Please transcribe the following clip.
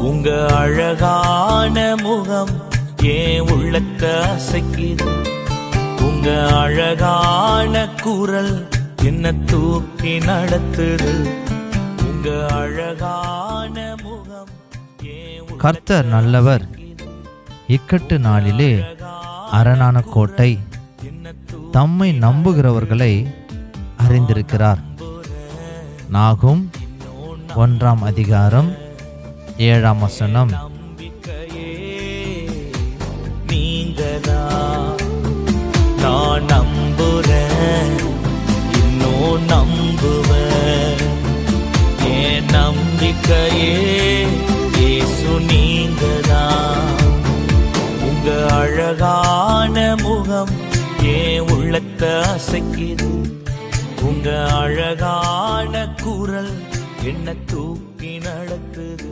உங்க அழகான முகம் ஏன் உள்ளத்தை அசைக்குது? உங்க அழகான குரல் என்ன தூக்கி நடத்துது? உங்க அழகான முகம் கர்த்தர் நல்லவர். இக்கட்டு நாளிலே அரணான கோட்டை தம்மை நம்புகிறவர்களை அறிந்திருக்கிறார். நாகும் ஒன்றாம் அதிகாரம் ஏழாம் வசனம். நான் நம்புறேன் இன்னும் நம்புவேன். என் நம்பிக்கையே இயேசு நீங்கதான் உங்க அழகான முகம் ஏன் உள்ளத்தை அசைக்குது. உங்க அழகான குரல் என்ன தூக்கி நடத்துது.